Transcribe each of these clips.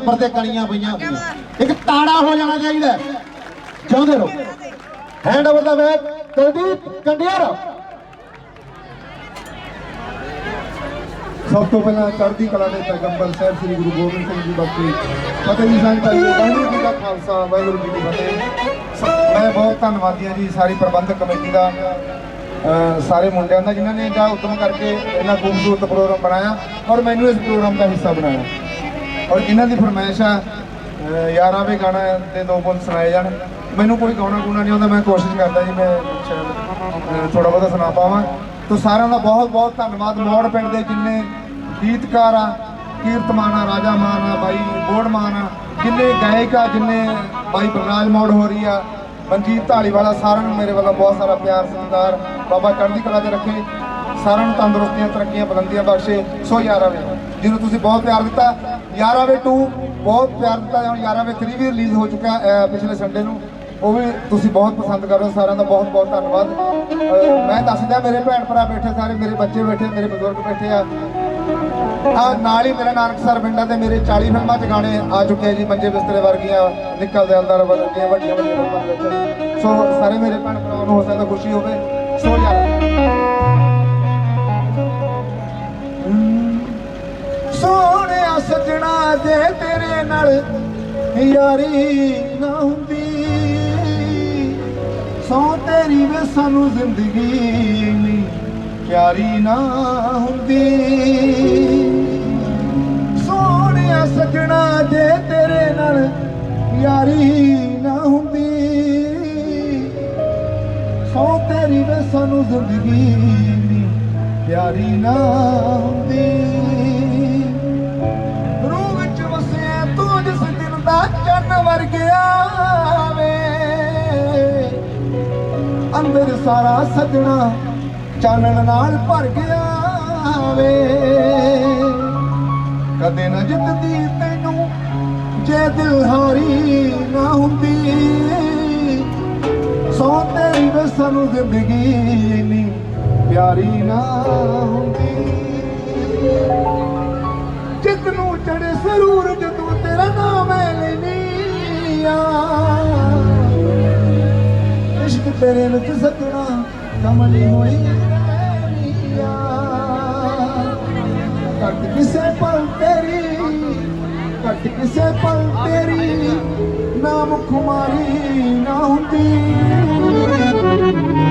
ਉੱਪਰ ਤੇ ਕਣੀਆਂ ਪਈਆਂ। ਹੁੰਦੀਆਂ ਇੱਕ ਤਾੜਾ ਹੋ ਜਾਣਾ ਚਾਹੀਦਾ। ਚਾਹੁੰਦੇ ਰਹੋ। ਹੈਂਡ ਓਵਰ ਦਾ ਵੇ ਕੁਲਦੀਪ ਕੰਡਿਆਰ। ਸਭ ਤੋਂ ਪਹਿਲਾਂ ਚੜ੍ਹਦੀ ਕਲਾ ਦੇ ਪੈਗੰਬਰ ਸਾਹਿਬ ਸ੍ਰੀ ਗੁਰੂ ਗੋਬਿੰਦ ਸਿੰਘ ਜੀ ਬਾਕੀ ਫਤਿਹ ਜੀ ਸੰਗਤ ਜੀ ਵਾਹਿਗੁਰੂ ਜੀ ਦਾ ਖਾਲਸਾ ਵਾਹਿਗੁਰੂ ਜੀ ਕੀ ਫਤਿਹ। ਮੈਂ ਬਹੁਤ ਧੰਨਵਾਦੀ ਹਾਂ ਜੀ ਸਾਰੀ ਪ੍ਰਬੰਧਕ ਕਮੇਟੀ ਦਾ ਅ, ਸਾਰੇ ਮੁੰਡਿਆਂ ਦਾ ਜਿਨ੍ਹਾਂ ਨੇ ਇਹਦਾ ਉਦਮ ਕਰਕੇ ਇੰਨਾ ਖੂਬਸੂਰਤ ਪ੍ਰੋਗਰਾਮ ਬਣਾਇਆ ਔਰ ਮੈਨੂੰ ਇਸ ਪ੍ਰੋਗਰਾਮ ਦਾ ਹਿੱਸਾ ਬਣਾਇਆ। ਔਰ ਇਹਨਾਂ ਦੀ ਫਰਮਾਇਸ਼ ਆ ਅ, ਯਾਰਾਂ ਗਾਣਾ ਦੇ ਦੋ ਬੋਲ ਸੁਣਾਏ ਜਾਣ। ਮੈਨੂੰ ਕੋਈ ਗਾਉਣਾ ਗੁਣਾ ਨਹੀਂ ਆਉਂਦਾ ਮੈਂ ਕੋਸ਼ਿਸ਼ ਕਰਦਾ ਜੀ ਮੈਂ ਸ਼ਾਇਦ ਥੋੜਾ ਬਹੁਤਾ ਸੁਣਾ ਪਾਵਾਂ। ਤੋ ਸਾਰਿਆਂ ਦਾ ਬਹੁਤ ਬਹੁਤ ਧੰਨਵਾਦ। ਮੋੜ ਪਿੰਡ ਦੇ ਜਿੰਨੇ ਗੀਤਕਾਰ ਆ ਕੀਰਤਮਾਨ ਆ ਰਾਜਾ ਮਾਨ ਆ ਬਾਈ ਬੋੜ ਮਾਨ ਆ ਜਿੰਨੇ ਗਾਇਕ ਆ ਜਿੰਨੇ ਬਾਈ ਬਲਰਾਜ ਮੋੜ ਹੋ ਰਹੀ ਆ ਮਨਜੀਤ ਢਾਲੀਵਾਲਾ ਸਾਰਿਆਂ ਨੂੰ ਮੇਰੇ ਵੱਲੋਂ ਬਹੁਤ ਸਾਰਾ ਪਿਆਰ ਸੰਦਾਰ ਬਾਬਾ ਚੜ੍ਹਦੀ ਕਲਾ ਤੇ ਰੱਖੇ। ਸਾਰਿਆਂ ਨੂੰ ਤੰਦਰੁਸਤੀਆਂ ਤਰੱਕੀਆਂ ਬੁਲੰਦੀਆਂ ਬਖਸ਼ੇ। ਸੋ ਯਾਰਾਵੇ ਜਿਹਨੂੰ ਤੁਸੀਂ ਬਹੁਤ ਪਿਆਰ ਦਿੱਤਾ ਯਾਰਾਵੇ 2 ਬਹੁਤ ਪਿਆਰ ਦਿੱਤਾ ਹੁਣ ਯਾਰਾਵੇ 3 ਵੀ ਰਿਲੀਜ਼ ਹੋ ਚੁੱਕਾ ਪਿਛਲੇ ਸੰਡੇ ਨੂੰ। ਉਹ ਵੀ ਤੁਸੀਂ ਬਹੁਤ ਪਸੰਦ ਕਰ ਰਹੇ ਹੋ, ਸਾਰਿਆਂ ਦਾ ਬਹੁਤ ਬਹੁਤ ਧੰਨਵਾਦ। ਮੈਂ ਦੱਸ ਮੇਰੇ ਭੈਣ ਭਰਾ ਬੈਠੇ ਸਾਰੇ, ਮੇਰੇ ਬੱਚੇ ਬੈਠੇ, ਮੇਰੇ ਬਜ਼ੁਰਗ ਬੈਠੇ ਆ। ਆ ਨਾਲ ਹੀ ਮੇਰਾ ਨਾਨਕ ਸਰ ਪਿੰਡਾਂ ਦੇ ਮੇਰੇ 40 ਫਿਲਮਾਂ 'ਚ ਗਾਣੇ ਆ ਚੁੱਕੇ ਆ ਜੀ, ਮੰਜੇ ਬਿਸਤਰੇ ਵਰਗੀਆਂ, ਨਿੱਕਲ ਦਿਲਦਾਰ ਵਰਗੀਆਂ, ਵੱਡੀਆਂ ਵੱਡੀਆਂ ਫਿਲਮਾਂ ਵਿੱਚ। ਸੋ ਸਾਰੇ ਮੇਰੇ ਭੈਣ ਭਰਾਵਾਂ ਨੂੰ ਹੋ ਸਕਦਾ ਖੁਸ਼ੀ ਹੋਵੇ। ਸੋ ਯਾਰ ਸਜਣਾ ਜੇ ਤੇਰੇ ਨਾਲ ਯਾਰੀ ਨਾ ਹੁੰਦੀ। ਸੌ ਤੇਰੀ ਵੇ ਸਾਨੂੰ ਜ਼ਿੰਦਗੀ ਨੀ, ਪਿਆਰੀ ਨਾ ਹੁੰਦੀ। ਸੋਹਣਿਆ ਸਜਣਾ ਜੇ ਤੇਰੇ ਨਾਲ ਯਾਰੀ ਨਾ ਹੁੰਦੀ। ਸੌ ਤੇਰੀ ਵੇ ਸਾਨੂੰ ਜ਼ਿੰਦਗੀ ਨੀ, ਪਿਆਰੀ ਨਾ ਹੁੰਦੀ। ਵਰਗਿਆ ਵੇ ਅੰਦਰ ਸਾਰਾ ਸੱਜਣਾ ਚਾਨਣ ਨਾਲ ਭਰ ਗਿਆ ਵੇ। ਕਦੇ ਨਾ ਜਿੱਤਦੀ ਤੈਨੂੰ ਜੇ ਦਿਲ ਹਾਰੀ ਨਾ ਹੁੰਦੀ। ਸੋ ਤੇਰੀ ਵੇ ਸਾਨੂੰ ਜ਼ਿੰਦਗੀ ਨੀ ਪਿਆਰੀ ਨਾ ਹੁੰਦੀ। ਜਿਸ ਨੂੰ ਚੜੇ ਸਰੂਰ ਜਦੋਂ ਤੇਰਾ ਨਾਮ ਹੈ ਲੈਨੀ ਆ ਇਸ਼ਕ ਤੇਰੇ ਵਿੱਚ ਸੱਜਣਾ ਕਮਲੀ ਹੋਈ ਰਹਿਣੀ ਕੱਟ ਕਿਸੇ ਪਲ ਤੇਰੀ, ਕੱਟ ਕਿਸੇ ਪਲ ਤੇਰੀ ਨਾਮ ਖੁਮਾਰੀ ਨਾ ਹੁੰਦੀ।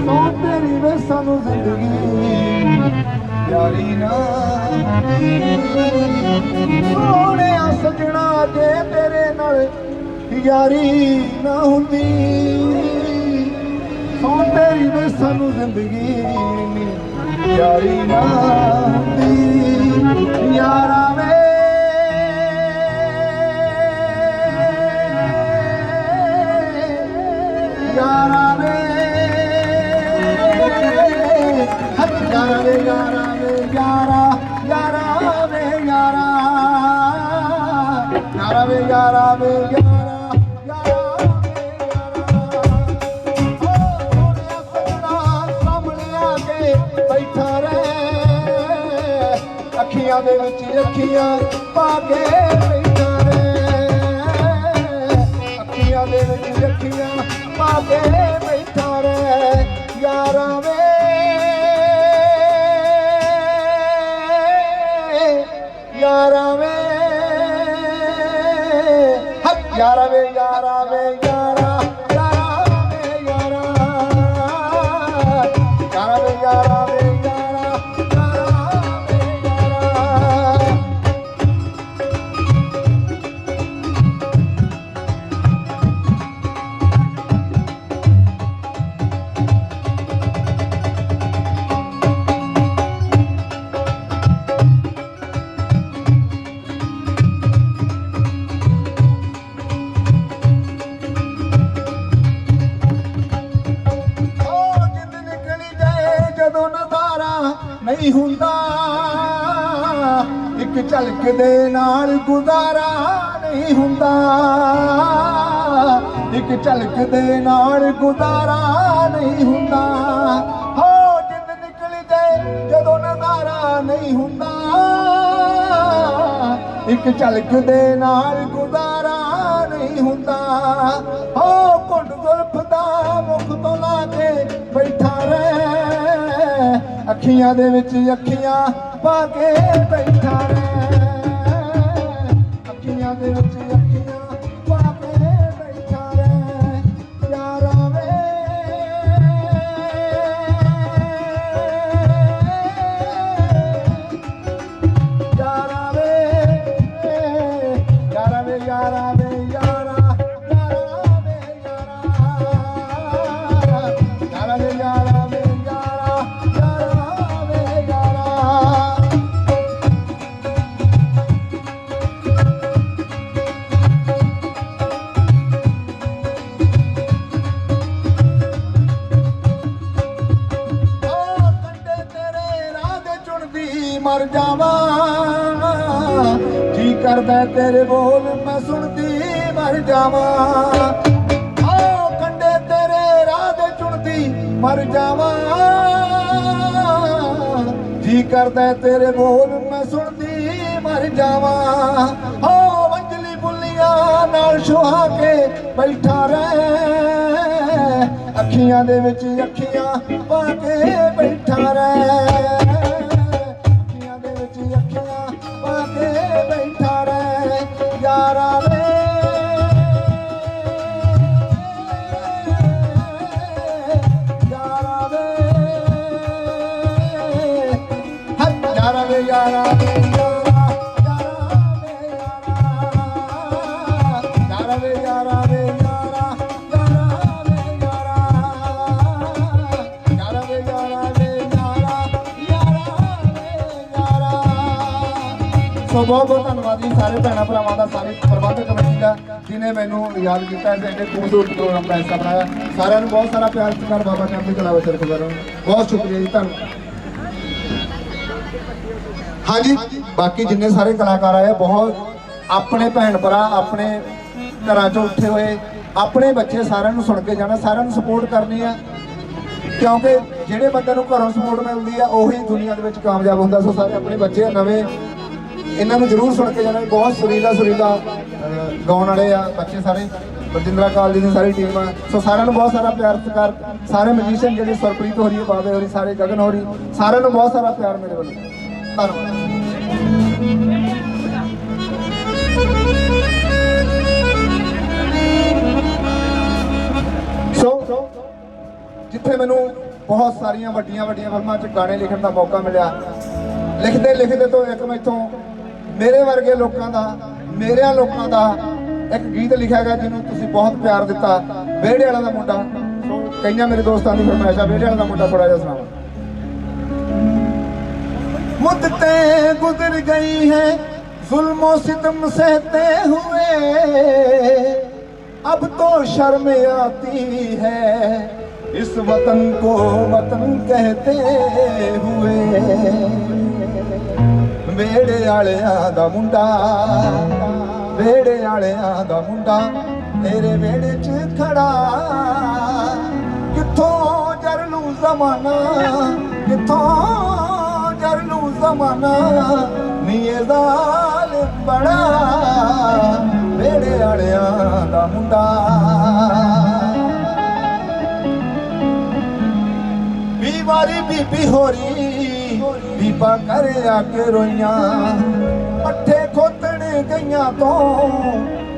ਸੋ ਤੇਰੀ ਵੇ ਸਾਨੂੰ ਜ਼ਿੰਦਗੀ, ਪਿਆਰੀ ਨਾ। ਸੋਹਣਿਆ ਸਜਣਾ ਜੇ ਤੇਰੇ ਨਾਲ ਯਾਰੀ ਨਾ ਹੁੰਦੀ ਸੋ ਤੇਰੀ ਵੇ ਸਾਨੂੰ ਜ਼ਿੰਦਗੀ ਨੀ ਪਿਆਰੀ ਨਾ ਹੁੰਦੀ ਯਾਰਾ ਵੇ ਯਾਰਾ ਵੇ ਹੱਥ ਯਾਰਾ ਵੇ ਯਾਰਾ ਵੇ ਯਾਰਾ ਯਾਰਾ ਵੇ ਯਾਰਾ ਯਾਰਾ ਵੇ ਯਾਰਾ ਵੇ ਅੱਖੀਆਂ ਦੇ ਵਿੱਚ ਅੱਖੀਆਂ ਪਾ ਕੇ ਬੈਠਾ ਰਹਿ ਅੱਖੀਆਂ ਦੇ ਵਿੱਚ ਅੱਖੀਆਂ ਪਾ ਕੇ ਬੈਠਾ ਰਹਿ ਯਾਰਾਂ ਵੇ। ਯਾਰਾਂ ਵੇ। ਯਾਰਾਂ ਵੇ ਯਾਰਾਂ ਵੇ ਇੱਕ ਝਲਕ ਦੇ ਨਾਲ ਗੁਜ਼ਾਰਾ ਨਹੀਂ ਹੁੰਦਾ। ਇੱਕ ਝਲਕ ਦੇ ਨਾਲ ਗੁਜ਼ਾਰਾ ਨਹੀਂ ਹੁੰਦਾ। ਹੋ ਜਿੰਦ ਨਿਕਲੀ ਜਾਏ ਜਦੋਂ ਨਜ਼ਾਰਾ ਨਹੀਂ ਹੁੰਦਾ। ਇੱਕ ਝਲਕ ਦੇ ਨਾਲ ਗੁਜ਼ਾਰਾ ਨਹੀਂ ਹੁੰਦਾ। ਓ ਕੁੰਡ ਜ਼ੁਲਫ ਦਾ ਮੁਖ ਤੋਂ ਲਾ ਕੇ ਬੈਠਾ ਰਹਿ। ਅੱਖੀਆਂ ਦੇ ਵਿੱਚ ਅੱਖੀਆਂ ਪਾ ਕੇ ਬੈਠਾ ਰਹਿ। ਜਾਵਾਂ। ਜੀ ਕਰਦਾ ਤੇਰੇ ਬੋਲ, ਮੈਂ ਸੁਣਦੀ, ਮਰ ਜਾਵਾਂ। ਓ ਕੰਡੇ ਤੇਰੇ ਰਾਹ ਦੇ ਚੁਣਦੀ, ਮਰ ਜਾਵਾਂ। ਜੀ ਕਰਦਾ ਤੇਰੇ ਬੋਲ, ਮੈਂ ਸੁਣਦੀ, ਮਰ ਜਾਵਾਂ। ਓ ਵੰਜਲੀ ਬੁੱਲੀਆਂ ਨਾਲ ਸੁਹਾ ਕੇ ਬੈਠਾ ਰਹਿ। ਅੱਖੀਆਂ ਦੇ ਵਿੱਚ ਅੱਖੀਆਂ ਪਾ ਕੇ ਬੈਠਾ ਰਹਿ। ਸੋ ਬਹੁਤ ਬਹੁਤ ਧੰਨਵਾਦ ਜੀ ਸਾਰੇ ਭੈਣਾਂ ਭਰਾਵਾਂ ਦਾ, ਸਾਰੇ ਪ੍ਰਬੰਧਕ ਕਮੇਟੀ ਦਾ ਜਿਨੇ ਮੈਨੂੰ ਯਾਦ ਕੀਤਾ ਤੇ ਇਹਨੇ ਖੂਬਸੂਰਤ ਪ੍ਰੋਗਰਾਮ ਦਾ ਹਿੱਸਾ ਬਣਾਇਆ। ਸਾਰਿਆਂ ਨੂੰ ਬਹੁਤ ਸਾਰਾ ਪਿਆਰ ਸਤਿਕਾਰ ਬਾਬਾ ਆਪਣੀ ਕਲਾ ਵਿੱਚ ਰੱਖਦਾ ਬਹੁਤ ਸ਼ੁਕਰੀਆ ਜੀ ਧੰਨਵਾਦ ਹਾਂਜੀ, ਬਾਕੀ ਜਿੰਨੇ ਸਾਰੇ ਕਲਾਕਾਰ ਆਏ ਬਹੁਤ ਆਪਣੇ ਭੈਣ ਭਰਾ, ਆਪਣੇ ਘਰਾਂ ਚੋਂ ਉੱਠੇ ਹੋਏ, ਆਪਣੇ ਬੱਚੇ ਸਾਰਿਆਂ ਨੂੰ ਸੁਣ ਕੇ ਜਾਣਾ, ਸਾਰਿਆਂ ਨੂੰ ਸਪੋਰਟ ਕਰਨੀ ਆ। ਕਿਉਂਕਿ ਜਿਹੜੇ ਬੰਦੇ ਨੂੰ ਘਰੋਂ ਸਪੋਰਟ ਮਿਲਦੀ ਆ, ਉਹੀ ਦੁਨੀਆ ਦੇ ਵਿੱਚ ਕਾਮਯਾਬ ਹੁੰਦਾ। ਸੋ ਸਾਰੇ ਆਪਣੇ ਬੱਚੇ ਆ, ਨਵੇਂ ਇਹਨਾਂ ਨੂੰ ਜ਼ਰੂਰ ਸੁਣ ਕੇ ਜਾਣਾ। ਬਹੁਤ ਸੁਰੀਲਾ ਸੁਰੀਲਾ ਗਾਉਣ ਵਾਲੇ ਆ ਬੱਚੇ ਸਾਰੇ। ਬਰਜਿੰਦਰਾ ਕਾਲਜ ਦੀ ਸਾਰੀ ਟੀਮ ਆ। ਸੋ ਸਾਰਿਆਂ ਨੂੰ ਬਹੁਤ ਸਾਰਾ ਪਿਆਰ, ਸਤਿਕਾਰ। ਸਾਰੇ ਮਿਊਜ਼ੀਸ਼ੀਅਨ ਜਿਹੜੇ ਸਰਪ੍ਰੀਤ ਹੋ ਰਹੀ ਹੈ ਬਾਬੇ ਹੋ ਰਹੀ ਸਾਰੇ ਗਗਨ ਹੋ ਰਹੀ ਸਾਰਿਆਂ ਨੂੰ ਬਹੁਤ ਸਾਰਾ ਪਿਆਰ ਮੇਰੇ ਵੱਲੋਂ। ਧੰਨਵਾਦ। ਸੋ ਜਿੱਥੇ ਮੈਨੂੰ ਬਹੁਤ ਸਾਰੀਆਂ ਵੱਡੀਆਂ ਵੱਡੀਆਂ ਫਿਲਮਾਂ 'ਚ ਗਾਣੇ ਲਿਖਣ ਦਾ ਮੌਕਾ ਮਿਲਿਆ। ਲਿਖਦੇ ਲਿਖਦੇ ਤੋਂ ਇੱਕ ਮੈਥੋਂ ਮੇਰੇ ਵਰਗੇ ਲੋਕਾਂ ਦਾ ਮੇਰਿਆਂ ਲੋਕਾਂ ਦਾ ਇੱਕ ਗੀਤ ਲਿਖਿਆ ਗਿਆ ਜਿਹਨੂੰ ਤੁਸੀਂ ਬਹੁਤ ਪਿਆਰ ਦਿੱਤਾ ਵਿਹੜੇ ਵਾਲਾ ਦਾ ਮੁੰਡਾ ਸੋ ਕਈਆਂ ਮੇਰੇ ਦੋਸਤਾਂ ਦੀ ਫਰਮਾਇਸ਼ ਆ ਵਿਹੜੇ ਵਾਲਾ ਦਾ ਮੁੰਡਾ ਥੋੜਾ ਜਿਹਾ ਸੁਣਾਓ मुद्दतें गुजर गई हैं जुल्मों सितम सहते हुए अब तो शर्म आती है इस वतन को वतन कहते हुए ਵੇੜੇ ਵਾਲਿਆਂ ਦਾ ਮੁੰਡਾ ਵੇੜੇ ਵਾਲਿਆਂ ਦਾ ਮੁੰਡਾ ਤੇਰੇ ਵੇੜੇ 'ਚ ਖੜਾ ਕਿੱਥੋਂ ਜਰ ਲੂ ਜ਼ਮਾਨਾ ਕਿੱਥੋਂ ਜਰ ਲੂ ਜ਼ਮਾਨਾ ਨੀਏ ਜ਼ਾਲਿਮ ਬੜਾ ਵੇੜੇ ਵਾਲਿਆਂ ਦਾ ਮੁੰਡਾ ਬੀਵਾਰੀ ਬੀਬੀ ਹੋਰੀ, ਬੀਬਾ ਕਰ ਕੇ ਰੋਈਆਂ। ਪੱਠੇ ਖੋਤਣ ਗਈਆਂ ਤੋਂ,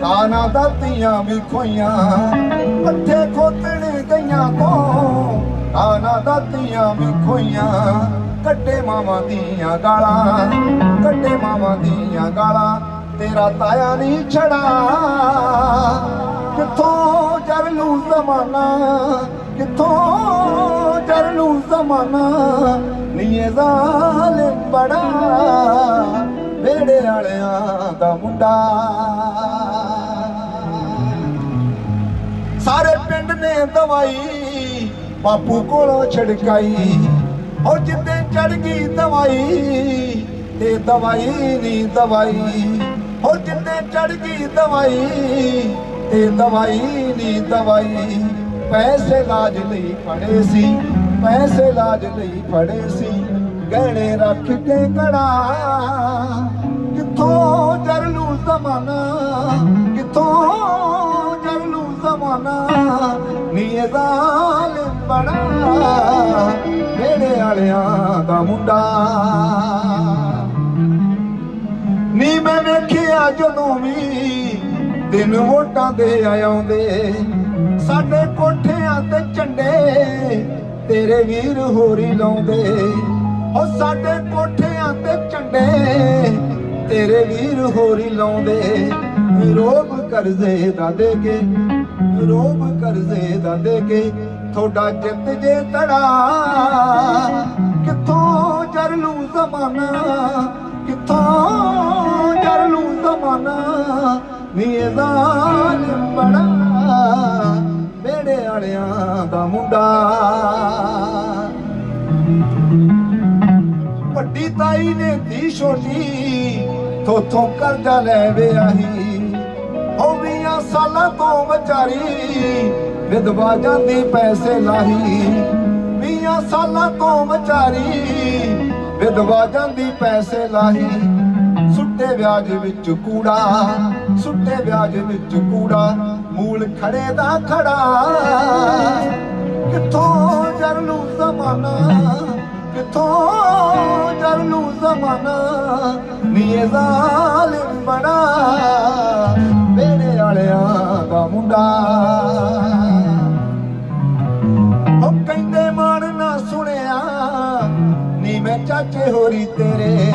ਕਾਨਾ ਦਾਤੀਆਂ ਵੀ ਖੋਈਆਂ। ਪੱਠੇ ਖੋਤਣ ਗਈਆਂ ਤੋਂ, ਕਾਨਾ ਦਾਤੀਆਂ ਵੀ ਖੋਈਆਂ। ਕੱਟੇ ਮਾਵਾਂ ਦੀਆਂ ਗਾਲਾਂ ਕੱਟੇ ਮਾਵਾਂ ਦੀਆਂ ਗਾਲਾਂ। ਤੇਰਾ ਤਾਇਆ ਨਹੀਂ ਛੜਾ। ਕਿੱਥੋਂ ਜਰ ਲੂ ਜ਼ਮਾਨਾ? ਕਿੱਥੋਂ ਜਰ ਲੂ ਜ਼ਮਾਨਾ ਨੀਏ ਜ਼ਾਲਿਮ ਬੜਾ। ਵੇੜੇ ਵਾਲਿਆਂ ਦਾ ਮੁੰਡਾ। ਸਾਰੇ ਪਿੰਡ ਨੇ ਦਵਾਈ, ਬਾਪੂ ਕੋਲੋਂ ਛੜਕਾਈ। ਉਹ ਜਿੱਦੇ ਚੜ ਗਈ ਦਵਾਈ, ਤੇ ਦਵਾਈ ਨਹੀਂ ਦਵਾਈ। ਉਹ ਜਿੱਦੇ ਚੜ ਗਈ ਦਵਾਈ, ਤੇ ਦਵਾਈ ਨਹੀਂ ਦਵਾਈ। ਪੈਸੇ ਲਾਜ ਲਈ ਫੜੇ ਸੀ, ਪੈਸੇ ਲਾਜ ਲਈ ਫੜੇ ਸੀ, ਗਹਿਣੇ ਰੱਖ ਕੇ ਕੜਾ। ਕਿੱਥੋਂ ਜਰਲੂ ਜ਼ਮਾਨਾ, ਕਿੱਥੋਂ ਜਰਲੂ ਜ਼ਮਾਨਾ, ਨੀ ਇਹ ਜ਼ਾਲਿਮ ਬੜਾ ਮੇਰੇ ਵਾਲਿਆਂ ਦਾ ਮੁੰਡਾ। ਨੀ ਮੈਂ ਵੇਖਿਆ ਜਦੋਂ ਵੀ ਦਿਨ ਵੋਟਾਂ ਦੇ ਆਉਂਦੇ ਸਾਡੇ ਕੋਠਿਆਂ ਤੇ ਝੰਡੇ ਤੇਰੇ ਵੀਰ ਹੋਰੀ ਲਾਉਂਦੇ। ਉਹ ਸਾਡੇ ਕੋਠਿਆਂ ਤੇ ਝੰਡੇ ਤੇਰੇ ਵੀਰ ਹੋਰੀ ਲਾਉਂਦੇ। ਰੋਬ ਕਰਜ਼ੇ ਦਾ ਦੇ ਕੇ ਰੋਬ ਕਰਜ਼ੇ ਦਾ ਦੇ ਕੇ ਤੁਹਾਡਾ ਜਿੱਤ ਜੇ ਤੜਾ ਕਿੱਥੋਂ ਜਰਲੂ ਜ਼ਮਾਨਾ, ਕਿੱਥੋਂ ਜਰਲੂ ਜ਼ਮਾਨਾ ਨੀ ਇਹ ਜ਼ਾਲਿਮ ਬੜਾ ਮੇਰੇ ਵਾਲਿਆਂ ਦਾ ਮੁੰਡਾ। ਵੱਡੀ ਤਾਈ ਨੇ ਧੀ ਛੋਟੀ ਥੋਥੋਂ ਕਰਜ਼ਾ ਲੈ ਵਿਆਹੀ। ਉਹ ਵੀਆਂ ਸਾਲਾਂ ਤੋਂ ਵਿਚਾਰੀ ਵਿਧਵਾ ਜਾਂਦੀ ਪੈਸੇ ਲਾਹੀ। ਵੀਆਂ ਸਾਲਾਂ ਤੋਂ ਵਿਚਾਰੀ ਵਿਧਵਾ ਜਾਂਦੀ ਪੈਸੇ ਲਾਹੀ। ਸੁੱਟੇ ਵਿਆਜ ਵਿੱਚ ਕੂੜਾ, ਸੁੱਟੇ ਵਿਆਜ ਵਿੱਚ ਕੂੜਾ। ਮੂਲ ਖੜੇ ਦਾ ਖੜਾ। ਕਿੱਥੋਂ ਜਰਲੂ ਜ਼ਮਾਨਾ? ਕਿੱਥੋਂ ਜਰਲੂ ਜ਼ਮਾਨਾ? ਨੀ ਇਹ ਜ਼ਾਲਿਮ ਬਣਾ। ਮੇਰੇ ਵਾਲਿਆਂ ਦਾ ਮੁੰਡਾ। ਉਹ ਕਹਿੰਦੇ ਮਾਣ ਨਾ ਸੁਣਿਆ। ਨੀ ਮੈਂ ਚਾਚੇ ਹੋਰੀ ਤੇਰੇ।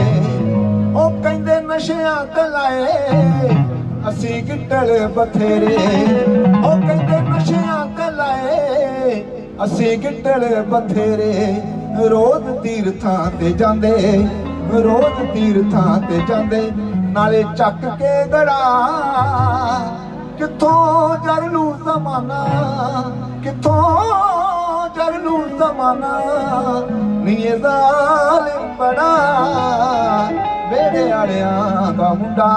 ਉਹ ਕਹਿੰਦੇ ਨਸ਼ਿਆਂ ਤੇ ਲਾਏ। ਅਸੀਂ ਗਿੱਟਲ ਬਥੇਰੇ। ਉਹ ਕਹਿੰਦੇ ਨਸ਼ਿਆਂ ਤੇ ਅਸੀਂ ਗਿੱਟਲ ਬਥੇਰੇ। ਰੋਜ਼ ਤੀਰਥਾਂ ਤੇ ਜਾਂਦੇ, ਰੋਜ਼ ਤੀਰਥਾਂ ਤੇ ਜਾਂਦੇ। ਨਾਲੇ ਚੱਕ ਕੇ ਗੜਾ ਕਿੱਥੋਂ ਜਰਲੂ ਜ਼ਮਾਨਾ, ਕਿੱਥੋਂ ਜਰਲੂ ਜ਼ਮਾਨਾ। ਨੀਏ ਇਹ ਜ਼ਾਲਿਮ ਬੜਾ ਵੇੜੇ ਵਾਲਿਆਂ ਦਾ ਮੁੰਡਾ।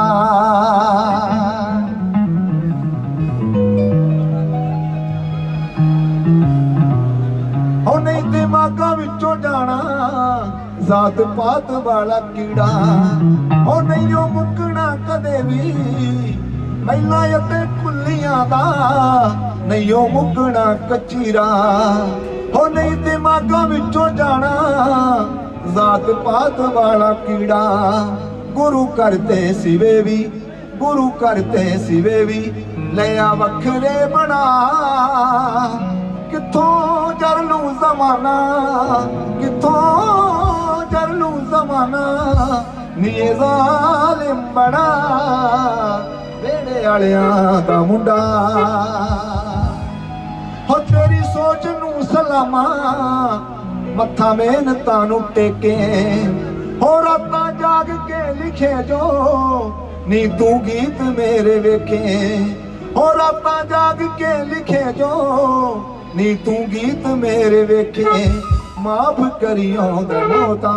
ਦਿਮਾਗਾਂ ਜਾਣਾ? ਜ਼ਾਤ ਪਾਤ ਵਾਲਾ ਕੀੜਾ। ਉਹ ਨਹੀਂ ਮੁੱਕਣਾ ਕਦੇ ਵੀ। ਮਹਿਲਾ ਅਤੇ ਕੁੱਲੀਆਂ ਦਾ ਨਹੀਂ ਮੁੱਕਣਾ ਕਚੀਰਾ। ਉਹ ਨਹੀਂ ਦਿਮਾਗਾਂ ਵਿੱਚੋਂ ਜਾਣਾ। ਜ਼ਾਤ ਪਾਤ ਵਾਲਾ ਕੀੜਾ। ਗੁਰੂ ਕਰਤੇ ਸਿਵੇ ਵੀ, ਗੁਰੂ ਕਰਤੇ ਸਿਵੇ ਵੀ, ਲਿਆ ਵੱਖਰੇ ਬਣਾ। ਕਿੱਥੋਂ ਜਰਲੂ ਜ਼ਮਾਨਾ? ਕਿੱਥੋਂ ਜਰਲੂ ਜ਼ਮਾਨਾ? ਨੀ ਇਹ ਜ਼ਾਲਿਮ ਬੜਾ ਬੇੜੇ ਵਾਲਿਆਂ ਦਾ ਮੁੰਡਾ। ਹੋ ਤੇਰੀ ਸੋਚ ਨੂੰ ਸਲਾਮਾ, ਮੱਥਾ ਮਿਹਨਤਾਂ ਨੂੰ ਟੇਕੇ। ਹੋ ਰਾਤਾਂ ਜਾਗ ਕੇ ਲਿਖੇ ਜੋ, ਨੀ ਤੂੰ ਗੀਤ ਮੇਰੇ ਵੇਖੇ। ਹੋ ਰਾਤਾਂ ਜਾਗ ਕੇ ਲਿਖੇ ਜੋ ਨੀ ਤੂੰ ਗੀਤ ਮੇਰੇ ਵੇਖੇ। ਮਾਫ ਕਰਿਓ ਦੇ ਮੋਤਾ,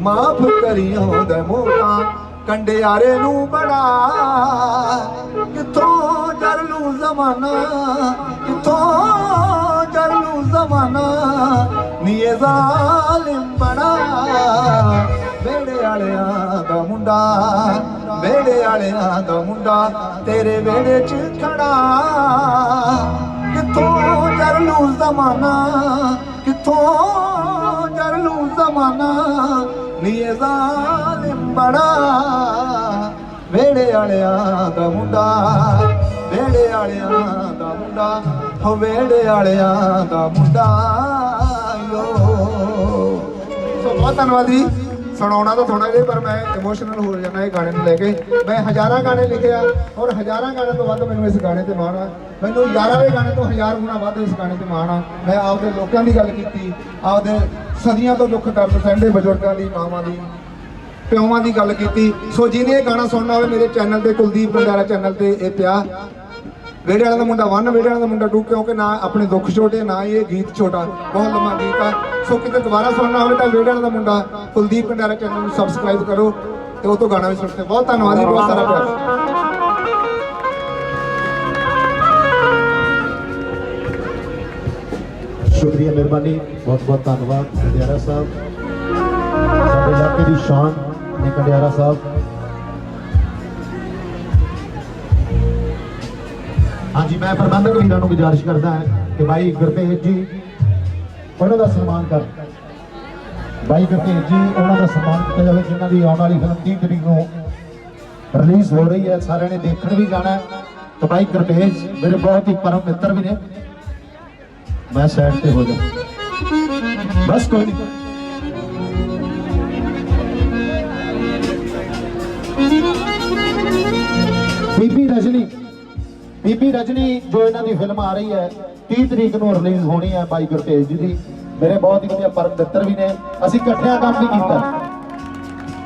ਮਾਫ ਕਰਿਓ ਦੇ ਮੋਤਾ, ਕੰਡਿਆਰੇ ਨੂੰ ਬੜਾ ਕਿੱਥੋਂ ਜਰਲੂ ਜ਼ਮਾਨਾ, ਕਿੱਥੋਂ ਜਰਲੂ ਜ਼ਮਾਨਾ, ਨੀ ਇਹ ਜ਼ਾਲਿਮ ਬੜਾ ਬੇੜੇ ਵਾਲਿਆਂ ਦਾ ਮੁੰਡਾ, ਬੇੜੇ ਵਾਲਿਆਂ ਦਾ ਮੁੰਡਾ, ਤੇਰੇ ਵੇੜੇ 'ਚ ਖੜਾ। ਜਰਲੂ ਜ਼ਮਾਨਾ। ਕਿੱਥੋਂ ਜਰਲੂ ਜ਼ਮਾਨਾ? ਨੀ ਇਹ ਜ਼ਾਲਿਮ ਬੜਾ। ਵੇੜੇ ਵਾਲਿਆਂ ਦਾ ਮੁੰਡਾ। ਵੇੜੇ ਵਾਲਿਆਂ ਦਾ ਮੁੰਡਾ। ਹੋ ਵੇੜੇ ਵਾਲਿਆਂ ਦਾ ਮੁੰਡਾ। ਯੋ ਸੋ ਬਹੁਤ ਧੰਨਵਾਦ ਜੀ। ਸੁਣਾਉਣਾ ਤਾਂ ਥੋੜਾ ਜਿਹਾ ਪਰ ਮੈਂ ਇਮੋਸ਼ਨਲ ਹੋ ਜਾਣਾ ਇਹ ਗਾਣੇ ਨੂੰ ਲੈ ਕੇ। ਮੈਂ ਹਜ਼ਾਰਾਂ ਗਾਣੇ ਲਿਖੇ ਆ ਔਰ ਹਜ਼ਾਰਾਂ ਗਾਣਿਆਂ ਤੋਂ ਵੱਧ ਮੈਨੂੰ ਇਸ ਗਾਣੇ ਤੇ ਮਾਣ ਆ। ਮੈਨੂੰ 11ਵੇਂ ਗਾਣੇ ਤੋਂ ਹਜ਼ਾਰ ਗੁਣਾ ਵੱਧ ਇਸ ਗਾਣੇ ਤੇ ਮਾਣ ਆ। ਮੈਂ ਆਪਦੇ ਲੋਕਾਂ ਦੀ ਗੱਲ ਕੀਤੀ, ਆਪਦੇ ਸਦੀਆਂ ਤੋਂ ਦੁੱਖ ਦਰਦ ਸਹਿੰਦੇ ਬਜ਼ੁਰਗਾਂ ਦੀ, ਮਾਵਾਂ ਦੀ, ਪਿਓਵਾਂ ਦੀ ਗੱਲ ਕੀਤੀ। ਸੋ ਜਿਹਨੇ ਇਹ ਗਾਣਾ ਸੁਣਨਾ ਹੋਵੇ, ਮੇਰੇ ਚੈਨਲ ਤੇ, ਕੁਲਦੀਪ ਬੰਡਾਰਾ ਚੈਨਲ ਤੇ ਇਹ ਪਿਆ। ਵੇੜੇ ਵਾਲਾ ਦਾ ਮੁੰਡਾ 1 ਵੇੜੇ ਵਾਲਾ ਦਾ ਮੁੰਡਾ 2 ਕਿਉਂਕਿ ਨਾ ਆਪਣੇ ਦੁੱਖ ਛੋਟੇ, ਨਾ ਇਹ ਗੀਤ ਛੋਟਾ, ਬਹੁਤ ਲੰਮਾ ਗੀਤ ਆ। ਸੋ ਕਿਤੇ ਦੁਬਾਰਾ ਸੁਣਨਾ ਹੋਵੇ ਤਾਂ ਵੇੜੇ ਵਾਲਾ ਦਾ ਮੁੰਡਾ ਕੁਲਦੀਪ ਕੰਡਾਰਾ ਚੈਨਲ ਨੂੰ ਸਬਸਕ੍ਰਾਈਬ ਕਰੋ ਤੇ ਉਹ ਤੋਂ ਗਾਣਾ ਵੀ ਸੁਣਦੇ। ਬਹੁਤ ਧੰਨਵਾਦ ਜੀ, ਬਹੁਤ ਸਾਰਾ ਪਿਆਰ। ਸ਼ੁਕਰੀਆ ਮਿਹਰਬਾਨੀ, ਬਹੁਤ ਬਹੁਤ ਧੰਨਵਾਦ ਕੰਡਿਆਰਾ ਸਾਹਿਬ। ਸਾਡੇ ਇਲਾਕੇ ਦੀ ਸ਼ਾਨ ਨੇ ਕੰਡਿਆਰਾ ਸਾਹਿਬ। ਹਾਂਜੀ, ਮੈਂ ਪ੍ਰਬੰਧਕ ਵੀਰਾਂ ਨੂੰ ਗੁਜ਼ਾਰਿਸ਼ ਕਰਦਾ ਹਾਂ ਕਿ ਭਾਈ ਗੁਰਤੇਜ ਜੀ, ਉਹਨਾਂ ਦਾ ਸਨਮਾਨ ਕਰ ਬਾਈ ਗੁਰਤੇਜ ਜੀ, ਉਹਨਾਂ ਦਾ ਸਨਮਾਨ ਕੀਤਾ ਜਾਵੇ, ਜਿਨ੍ਹਾਂ ਦੀ ਆਉਣ ਵਾਲੀ ਫਿਲਮ 30 ਤਰੀਕ ਨੂੰ ਰਿਲੀਜ਼ ਹੋ ਰਹੀ ਹੈ। ਸਾਰਿਆਂ ਨੇ ਦੇਖਣ ਵੀ ਜਾਣਾ ਹੈ। ਬਾਈ ਭਾਈ ਗੁਰਤੇਜ, ਮੇਰੇ ਬਹੁਤ ਹੀ ਪਰਮ ਮਿੱਤਰ ਵੀ ਨੇ। ਮੈਂ ਸਾਈਡ ਤੇ ਹੋ ਜਾ। ਬਸ ਕੋਈ ਨਹੀਂ। ਬੀਬੀ ਰਜਨੀ ਬੀਬੀ ਰਜਨੀ, ਜੋ ਇਹਨਾਂ ਦੀ ਫਿਲਮ ਆ ਰਹੀ ਹੈ 30 ਤਰੀਕ ਨੂੰ ਰਿਲੀਜ਼ ਹੋਣੀ ਹੈ ਬਾਈ ਗੁਰਤੇਜ ਜੀ ਦੀ। ਮੇਰੇ ਬਹੁਤ ਹੀ ਵਧੀਆ ਪਰਮ ਮਿੱਤਰ ਵੀ ਨੇ। ਅਸੀਂ ਇਕੱਠਿਆਂ ਕੰਮ ਵੀ ਕੀਤਾ।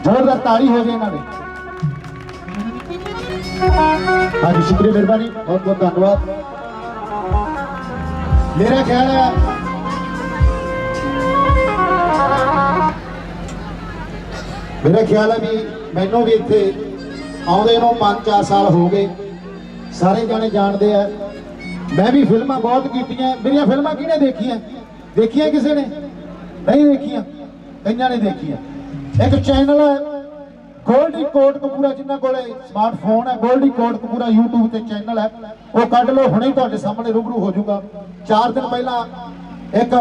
ਜ਼ੋਰਦਾਰ ਤਾੜੀ ਹੋ ਜੇ ਇਹਨਾਂ ਨੇ ਹਾਂਜੀ, ਸ਼ੁਕਰੀਆ ਮਿਹਰਬਾਨੀ। ਬਹੁਤ ਬਹੁਤ ਧੰਨਵਾਦ। ਮੇਰਾ ਖਿਆਲ ਹੈ ਮੇਰਾ ਖਿਆਲ ਹੈ ਵੀ ਮੈਨੂੰ ਵੀ ਇੱਥੇ ਆਉਂਦੇ ਨੂੰ 5-4 ਸਾਲ ਹੋ ਗਏ। ਸਾਰੇ ਜਾਣੇ ਜਾਣਦੇ ਆ। ਮੈਂ ਵੀ ਫਿਲਮਾਂ ਬਹੁਤ ਕੀਤੀਆਂ। ਮੇਰੀਆਂ ਫਿਲਮਾਂ ਕਿਹਨੇ ਦੇਖੀਆਂ? ਦੇਖੀਆਂ ਕਿਸੇ ਨੇ? ਨਹੀਂ ਦੇਖੀਆਂ। ਕਈਆਂ ਨੇ ਦੇਖੀਆਂ। ਇੱਕ ਚੈਨਲ ਹੈ ਗੋਲਡੀ ਕੋਟ ਕਪੂਰਾ ਜਿਨ੍ਹਾਂ ਕੋਲੇ ਸਮਾਰਟਫੋਨ ਹੈ ਗੋਲਡੀ ਕੋਟ ਕਪੂਰਾ YouTube ਤੇ ਚੈਨਲ ਹੈ ਉਹ ਕੱਢ ਲਓ, ਹੁਣੇ ਤੁਹਾਡੇ ਸਾਹਮਣੇ ਰੂਬਰੂ ਹੋ ਜਾਊਗਾ। 4 ਦਿਨ ਪਹਿਲਾਂ ਇੱਕ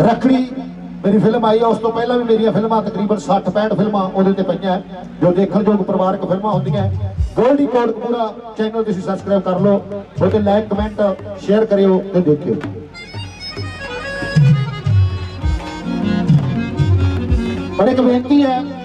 ਰੱਖੜੀ ਮੇਰੀ ਫਿਲਮ ਆਈ ਆ, ਉਸ ਤੋਂ ਪਹਿਲਾਂ ਵੀ ਮੇਰੀਆਂ ਫਿਲਮਾਂ ਤਕਰੀਬਨ 60 65 ਫਿਲਮਾਂ ਉਹਦੇ ਤੇ ਪਈਆਂ ਜੋ ਦੇਖਣਯੋਗ ਪਰਿਵਾਰਕ ਫਿਲਮਾਂ ਹੁੰਦੀਆਂ ਗੋਲਡੀ ਕੋਟ ਕਪੂਰਾ ਚੈਨਲ ਤੁਸੀਂ ਸਬਸਕ੍ਰਾਈਬ ਕਰ ਲਓ, ਉਹਦੇ ਲਾਈਕ ਕਮੈਂਟ ਸ਼ੇਅਰ ਕਰਿਓ ਤੇ ਦੇਖਿਓ। ਪਰ ਇੱਕ ਬੇਨਤੀ ਹੈ।